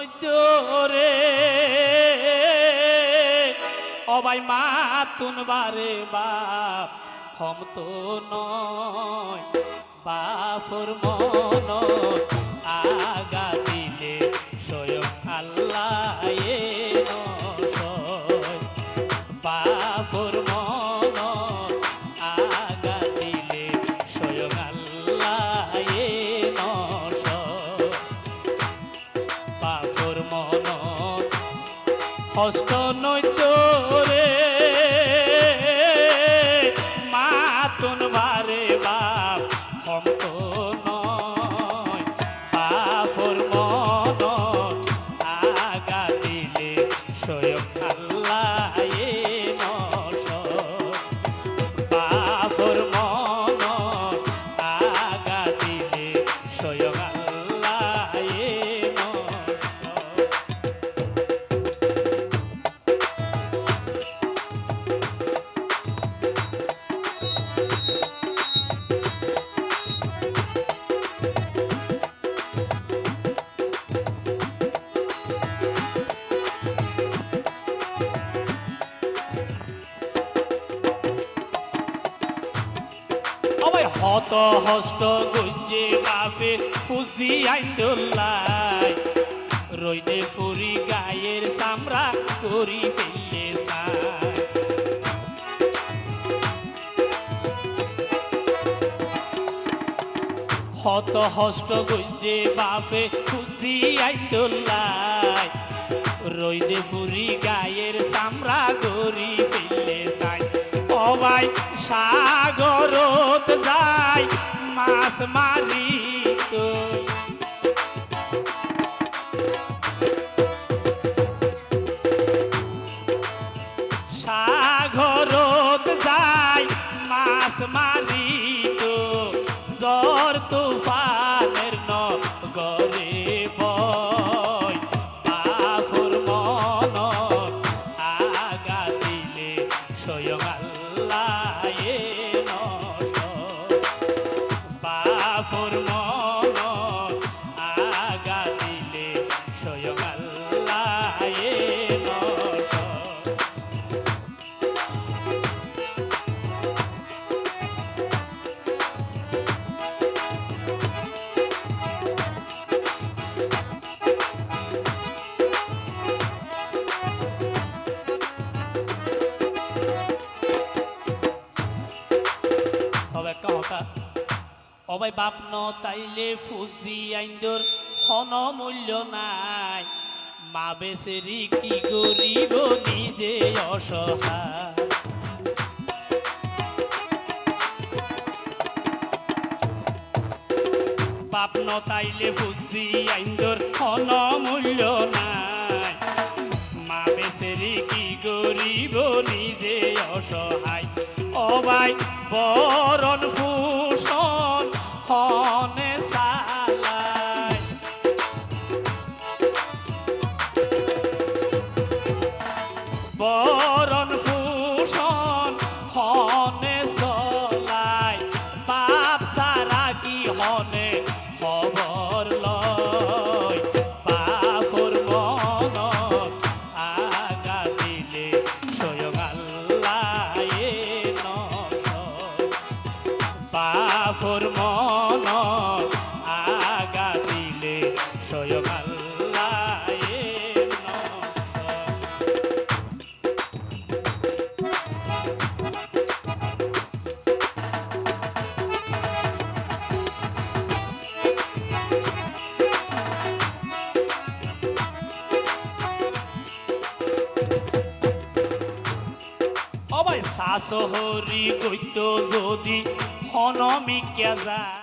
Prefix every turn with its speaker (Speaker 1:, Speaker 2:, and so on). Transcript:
Speaker 1: নৈদ্যরে অবাই মাতুন বারে বাপ হম তো নয় বাপর মন আগা হস্ত নৈতরে মাতুন হত হস্ত গুঞ্জে বাপে ফুজি আইন্দুল্লাই রইদে ফুরি গায়ের সামরা করি ফেললে হত হস্ত গুঞ্জে বাপে ফুজি আইন্দুল্লাই রইদে ফুরি গায়ের সামরা গরি ফেললে সাই অবাই সাগরত যাই মাছ মারি অবাই বাপ ন তাইলে ফুজি আইন্দর হন মূল্য নাই। মা বেসেরি কি গরিব নিজে অসহায়। বাপ ন তাইলে ফুজি আইন্দর হন মূল্য নাই। মা বেসেরি কি গরিব নিজে অসহায়। অবাই বরণ ভূষণ অবাই শাশহরি গৈত যদি হনমিকা যায়